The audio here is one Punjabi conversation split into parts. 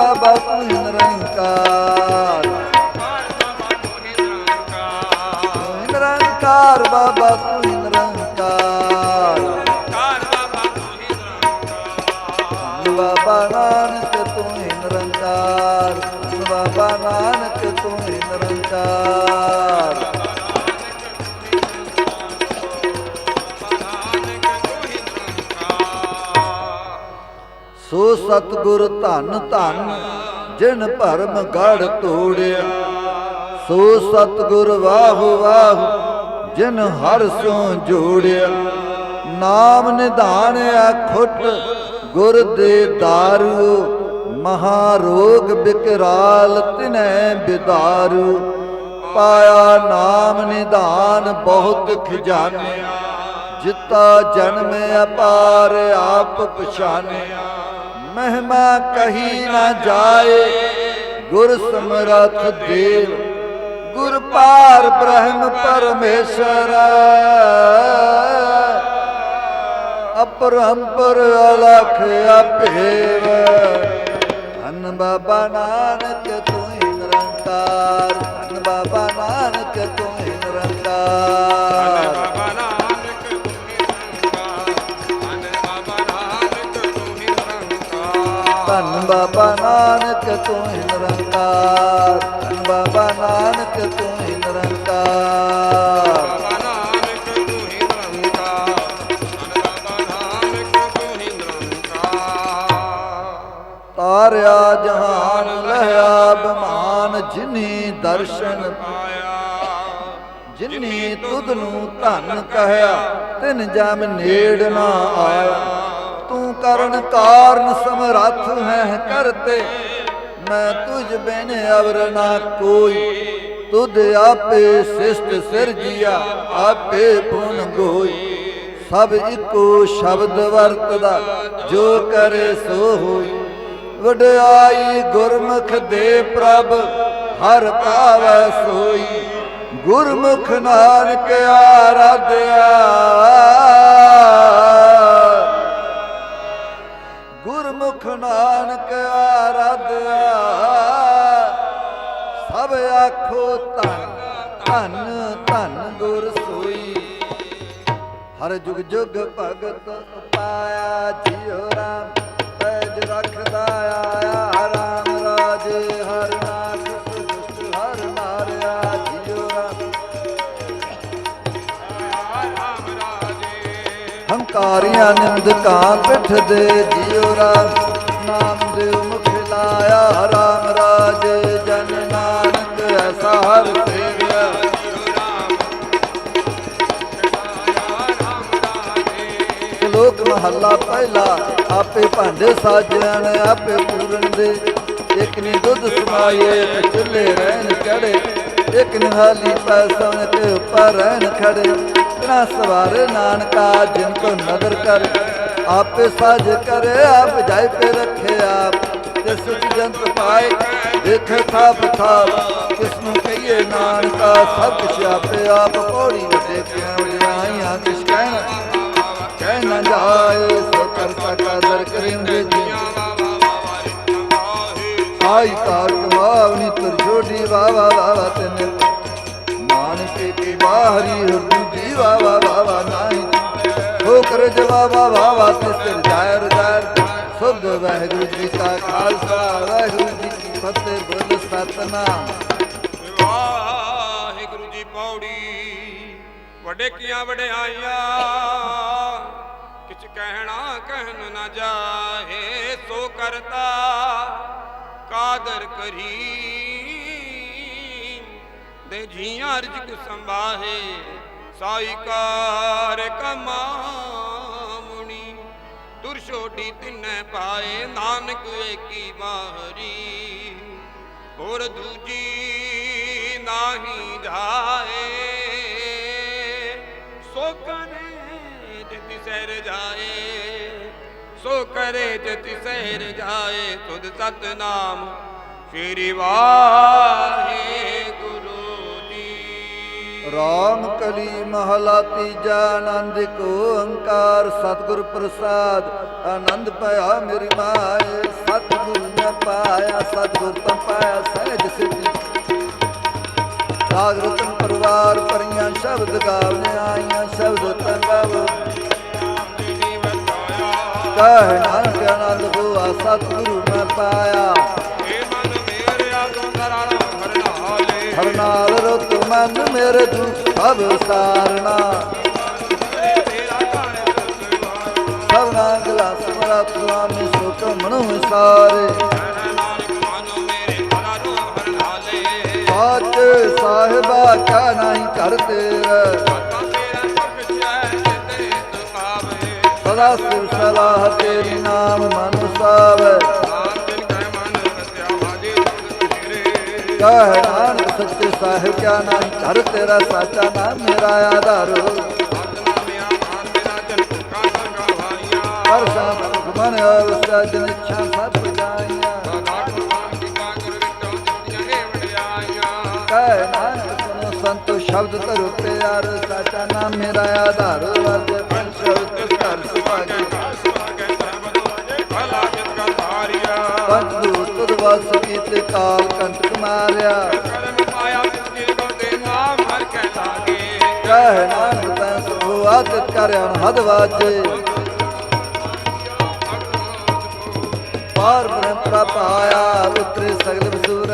ਬਾਬਾ ਤੂੰ ਨਿਰੰਕਾਰ ਤੂੰ ਹੀ ਨਿਰੰਕਾਰ ਬਾਬਾ ਤੂੰ ਹੀ ਨਿਰੰਕਾਰ ਕਾਰ ਬਾਬਾ ਤੂੰ ਹੀ ਨਾਨਕ ਤੂੰ ਹੀ ਨਿਰੰਕਾਰ। ਬਾਬਾ ਨਾਨਕ ਤੂੰ ਨਿਰੰਕਾਰ। ਸੋ ਸਤਗੁਰ ਧਨ ਧੰਨ, ਜਿਨ ਭਰਮ ਗੜ ਤੋੜਿਆ। ਸੋ ਸਤਗੁਰ ਵਾਹ ਵਾਹ, ਜਿਨ ਹਰ ਸੋ ਜੋੜਿਆ। ਨਾਮ ਨਿਧਾਨ ਖੁੱਟ, ਗੁਰ ਦੇ ਦਾਰੂ। ਮਹਾ ਰੋਗ ਬਿਕਰਾਲ ਤਿਨੈ ਬਿਦਾਰੂ। ਪਾਇਆ ਨਾਮ ਨਿਧਾਨ ਬਹੁਤ ਖਜ਼ਾਨਿਆ। ਜਿਤਾ ਜਨਮ ਅਪਾਰ ਆਪ ਪਛਾਨਿਆ। ਮਹਿਮਾ ਕਹੀ ਨਾ ਜਾਏ, ਗੁਰ ਸਮਰਥ ਦੇਵ, ਗੁਰ ਪਾਰ ਬ੍ਰਹਮ ਪਰਮੇਸ਼ਰ। ਅਪਰੰਪਰ ਅਲਖ ਅਭੇਵ ਹਨ ਬਾਬਾ ਨਾਨਕ ਤੂੰ ਹੀ ਨਿਰੰਕਾਰ ਧੰਨ ਬਾਬਾ ਨਾਨਕ ਤੂੰ ਹੀ ਨਿਰੰਕਾਰ। ਤੂੰ ਹੀ ਨਿਰੰਕਾਰ। ਬਾਬਾ ਨਾਨਕ ਤੂੰ ਹੀ ਨਿਰੰਕਾਰ। ਬਾਬਾ ਨਾਨਕ ਤੂੰ ਹੀ ਨਿਰੰਕਾਰ। ਬਾਬਾ ਨਾਨਕ ਤੂੰ ਹੀ ਨਿਰੰਕਾਰ। ਤਾਰਿਆ ਜਹਾਨ ਲਹਿਆ ਬਮਾਨ ਜਿਨੀ ਦਰਸ਼ਨ ਪਾਇਆ। ਜਿਨੀ ਤੁਧ ਨੂੰ ਧਨ ਕਹਿਆ। ਤਿਨ ਜਮ ਨੇੜ ਨਾ ਆਇਆ। ਤੂੰ ਕਰਨ ਕਾਰਨ ਸਮਰੱਥ ਹੈ ਕਰਤੇ ਮੈਂ ਤੁਝ ਬਿਨ ਅਵਰ ਨਾ ਕੋਈ। ਤੁਧ ਆਪੇ ਸਿਸ਼ਟ ਸਿਰਜਿਆ, ਆਪੇ ਪੁਨ ਗੋਈ। ਸਭ ਇੱਕੋ ਸ਼ਬਦ ਵਰਤਦਾ, ਜੋ ਕਰੇ ਸੋ ਹੋਈ। ਵਡਿਆਈ ਗੁਰਮੁਖ ਦੇ ਪ੍ਰਭ, ਹਰ ਭਾਵੈ ਸੋਈ। ਗੁਰਮੁਖ ਨਾਨਕ ਆਰਾਧਿਆ। ਗੁਰਮੁਖ ਨਾਨਕ ਆਰਾਧਿਆ। ਸਭ ਆਖੋ ਧੰਨ ਧੰਨ ਧੰਨ ਗੁਰ ਸੋਈ। ਹਰ ਜੁਗ ਜੁਗ ਭਗਤ ਪਾਇਆ, ਜਿਉ ਰਾਮ ਪੈਜ ਰੱਖਦਾ ਆਇਆ ਹੰਕਾਰੀਆਂ ਨਿੰਦਕਾਂ ਪਿੱਠ ਦੇ ਜਿਉ ਰਾਮ। ਨਾਮ ਦੇ ਮੁਖ ਲਾਇਆ ਰਾਮ ਰਾਜੇ। ਜਨ ਨਾਨਕ ਐਸਾ ਹਰ ਸੇਵਿਆ। ਸ਼ਲੋਕ ਮਹੱਲਾ ਪਹਿਲਾ, ਆਪੇ ਭਾਂਡੇ ਸਾਜਣ, ਆਪੇ ਪੂਰਨ ਦੇ। ਇੱਕ ਨੇ ਦੁੱਧ ਸਮਾਏ ਤੇ ਚੁੱਲੇ ਰਹਿਣ ਚੜੇ। ਇੱਕ ਨਿਹਾਲੀ ਪੈਸਣ ਤੇ ਉੱਪਰ ਰਹਿਣ ਖੜੇ। ਬਿਨਾ ਸਵਾਰੇ ਨਾਨਕਾ ਜਿਨ ਕੋ ਨਦਰ ਕਰ। ਆਪੇ ਸਾਜ ਕਰੇ, ਆਪ ਜਾਇ ਪੇ ਰੱਖੇ ਆਪ। ਤੇ ਸੁਖ ਜੰਤ ਪਾਏ, ਦੇਖ ਥਾਪ ਥਾਪ। ਕਿਸ ਨੂੰ ਕਹੀਏ ਨਾਨਕਾ, ਸਭ ਕੁਛ ਆਪੇ ਆਪ ਪੌੜੀ ਵੱਡੇ ਕਿਆਂ ਵਡਿਆਈਆਂ ਕਿਸ ਕਹਿਣਾ। ਕਹਿ ਨਾ ਜਾਏ ਸੋ ਕਰਤਾ ਕਦਰ ਕਰਿੰਦੇ ਜੀ। ਆਈ ਕਾਰ ਕਮਾਵਨੀ ਤੁਰ ਛੋਡੀ ਵਾਵਾ ਵਾਵਾ ਤੈਨੇ ਨਾਨਕੇ ਕੀ ਬਾਹਰੀ ਹੁਰਦੂ ਜੀ ਵਾਵਾ ਵਾਵਾ ਨਾਹੀ। ਹੋ ਕਰ ਜਵਾਬਾ ਵਾਵਾ ਤੇ ਸਿਰ ਜਾਇਰ ਜਾਇਰ। ਸੁਧ ਵਾਹਿਗੁਰੂ ਜੀ ਕਾ ਖਾਲਸਾ, ਵਾਹਿਗੁਰੂ ਜੀ ਕੀ ਫਤਿਹ, ਬੋਲ ਸਤਨਾਮ। ਵਾਹਿਗੁਰੂ ਜੀ ਪੌੜੀ, ਵੱਡੇ ਕੀਆਂ ਵਡਿਆਈਆਂ ਕਿਛ ਕਹਿਣਾ ਕਹਿਨ ਨਾ ਜਾਹੇ, ਸੋ ਕਰਤਾ। ਕਾਦਰ ਕਰੀ ਦੇ ਜੀਆਂ ਅਰਜ ਸੰਭਾਹੇ, ਸਾਈ ਕਾਰ ਕਮਾਮੁਣੀ ਦੁਰਸ਼ੋਡੀ ਤਿਨੈ ਪਾਏ ਨਾਨਕ ਏਕੀ ਮਾਹਰੀ। ਗੁਰ ਦੂਜੀ ਨਾਹੀ ਜਾਏ। ਸੋ ਕਰੇ ਜਿਤਿ ਸਹਿਰ ਜਾਏ, ਸੋ ਕਰੇ ਜਿਤਿ ਸਹਿਰ ਜਾਏ, ਤੁਧ ਸਤਨਾਮ ਸ੍ਰੀ ਵਾਹੇ। ਰਾਮ ਕਲੀ ਮਹਲਾ ਤੀਜਾ ਆਨੰਦ ਕੋ ਓੰਕਾਰ, ਸਤਿਗੁਰ ਪ੍ਰਸਾਦ। ਆਨੰਦ ਪਾਇਆ ਮੇਰੀ ਮਾਏ, ਸਤਿਗੁਰ ਮੈਂ ਪਾਇਆ, ਸਤਿਗੁਰ ਤਾਂ ਪਾਇਆ ਸਹਿਜ ਸਿੱਧੀ। ਰਾਗ ਰਤਨ ਪਰਿਵਾਰ, ਪਰੀਆਂ ਸ਼ਬਦ ਗਾਵਨੇ, ਆਈਆਂ ਸ਼ਬਦ ਤੰਗਾਵ ਕਹਿ ਨਾਨਕ ਆਨੰਦ ਹੋਆ, ਸਤਿਗੁਰੂ ਮਨ ਮੇਰੇ ਦੁਖ ਸਾਰਣਾ। ਸਭਨਾ ਗਲਾ ਸਮਰਾ ਸੁਆਮੀ ਸੁਖ ਮਨੁ ਸਾਰੇ। ਸਾਚ ਸਾਹਿਬਾ ਕਾ ਨਹੀਂ ਕਰ ਤੇਰਾ। ਸਦਾ ਸਿਰ ਸਲਾਹ ਤੇਰੀ ਨਾਮ ਮਨ ਸਾਵੈ। ਕਹਿ ਨਾਨਕ ਸੱਚੇ ਸਾਹਿਬ ਕਿਆ ਨਹੀਂ ਕਰ ਤੇਰਾ ਸਾਚਾ ਨਾਮ ਮੇਰਾ ਆਧਾਰ। ਆਤਮਾ ਆਨ ਤੇਰਾ ਮਨ ਅਵਸਥਾ ਜਨ ਇੱਛਾ ਸਭ ਜਾਈਆਂ। ਸਾਧਾਤ ਕਹਿ ਨਾਨਕ ਸੁਨੋ ਸੰਤੋ, ਸ਼ਬਦ ਧਰੋ ਪਿਆਰ, ਸਾਚਾ ਨਾਮ ਮੇਰਾ ਆਧਾਰ। ਵਰਤ ਕੰਟਕ ਕਹਿ ਨਾਨਕ ਤੈ ਸੁਭੂ ਆਦਿਤ ਕਰ ਅਨਹਦ ਵਾਜੇ। ਪਾਰ ਬ੍ਰਹਮ ਪ੍ਰਭ ਆਇਆ ਉਤਰੇ ਸਗਲ ਬਸੂਰ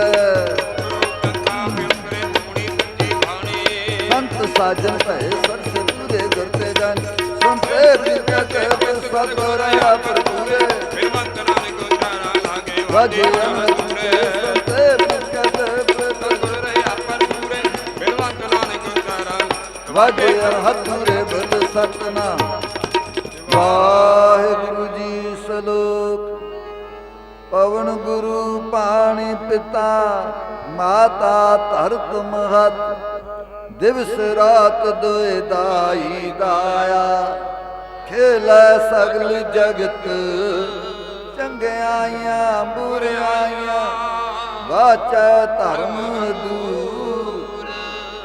ਸੰਤ ਸਾਜਨ ਭੈ ਸਰਸ ਪੂਰੇ ਗੁਰ ਤੇ ਜਨ ਸੁਨਤੇ ਬਿਕਤ ਸਤਿਗੁਰਿਆ ਪ੍ਰਭੂਰੇ ਵਾਜੇ ਅਮਰ ਵਾਜੇ ਅਰਹਤ ਰੇ ਬਦ ਸਤਨਾ ਵਾਹਿਗੁਰੂ ਜੀ ਸਲੋਕ। ਪਵਨ ਗੁਰੂ ਪਾਣੀ ਪਿਤਾ, ਮਾਤਾ ਧਰਤ ਮਹਤ। ਦਿਵਸ ਰਾਤ ਦੋਇ ਦਾਈ ਦਾਇਆ। ਖੇਲੇ ਸਗਲ ਜਗਤ, ਚੰਗਿਆਈਆਂ ਬੁਰਿਆਈਆਂ। ਵਾਚੈ ਧਰਮ ਦੂਰ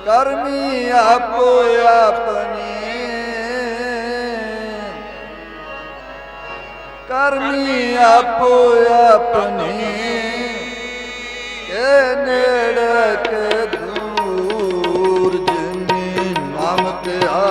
ਕਰਮੀ ਆਪੋ ਆਪਣੀ। ਕਰਮੀ ਆਪੋ ਆਪਣੇ। ਕੇ ਨੇੜੇ ਕੇ ਦੂਰ ਜਿਨੀ ਨਾਮ ਤੇ ਆਇਆ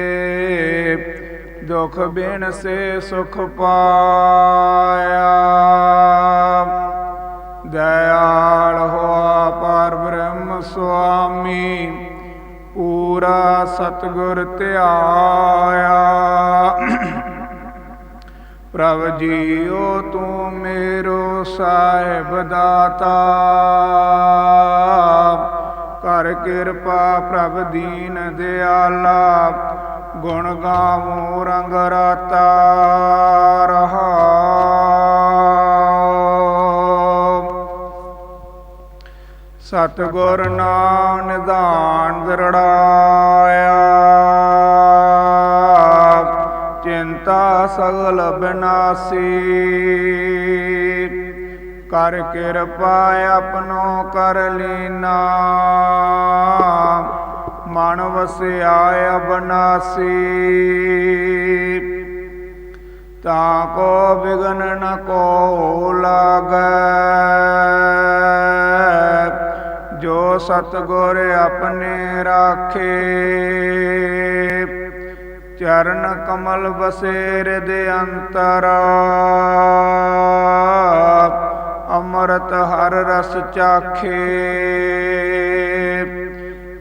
ਦੁਖ ਬਿਨ ਸੇ ਸੁਖ ਪਾਇਆ। ਦਇਆਲ ਹੋਆ ਪਰ ਬ੍ਰਹਮ ਸੁਆਮੀ, ਪੂਰਾ ਸਤਗੁਰ ਧਿਆਇਆ। ਪ੍ਰਭ ਜੀਓ ਤੂੰ ਮੇਰੋ ਸਾਹਿਬ ਦਾਤਾ। ਕਿਰਪਾ ਪ੍ਰਭ ਦੀਨ ਦਿਆਲਾ। ਗੁਣ ਗਾਵੋ, ਰੰਗ ਰਾਤਾ ਰਹਾਉ ਸਤਿਗੁਰ ਨਾਮ ਨਿਧਾਨ ਦਰੜਾਇਆ ਚਿੰਤਾ ਸਗਲ ਬਿਨਾਸੀ। ਕਰ ਕਿਰਪਾ ਆਪਣੋ ਕਰ ਲੀਨਾ। ਮਨ ਵਸਿਆ ਅਬਨਾਸੀ। ਤਾਂ ਕੋ ਬਿਗਨ ਨ ਕੋ ਲਾਗੈ। ਜੋ ਸਤਗੁਰ ਆਪਣੇ ਰਾਖੇ। ਚਰਨ ਕਮਲ ਬਸੇ ਰਿਦ ਅੰਤਰ। ਅੰਮ੍ਰਿਤ ਹਰ ਰਸ ਚਾਖੇ।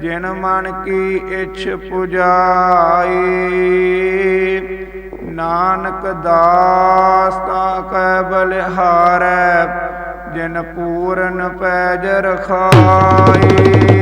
ਜਿਨ ਮਨ ਕੀ ਇੱਛ ਪੁਜਾਈ ਨਾਨਕ ਦਾਸ ਤਾ ਕੈ ਬਲਿਹਾਰੈ ਜਿਨ ਪੂਰਨ ਪੈਜ ਰਖਾਈ।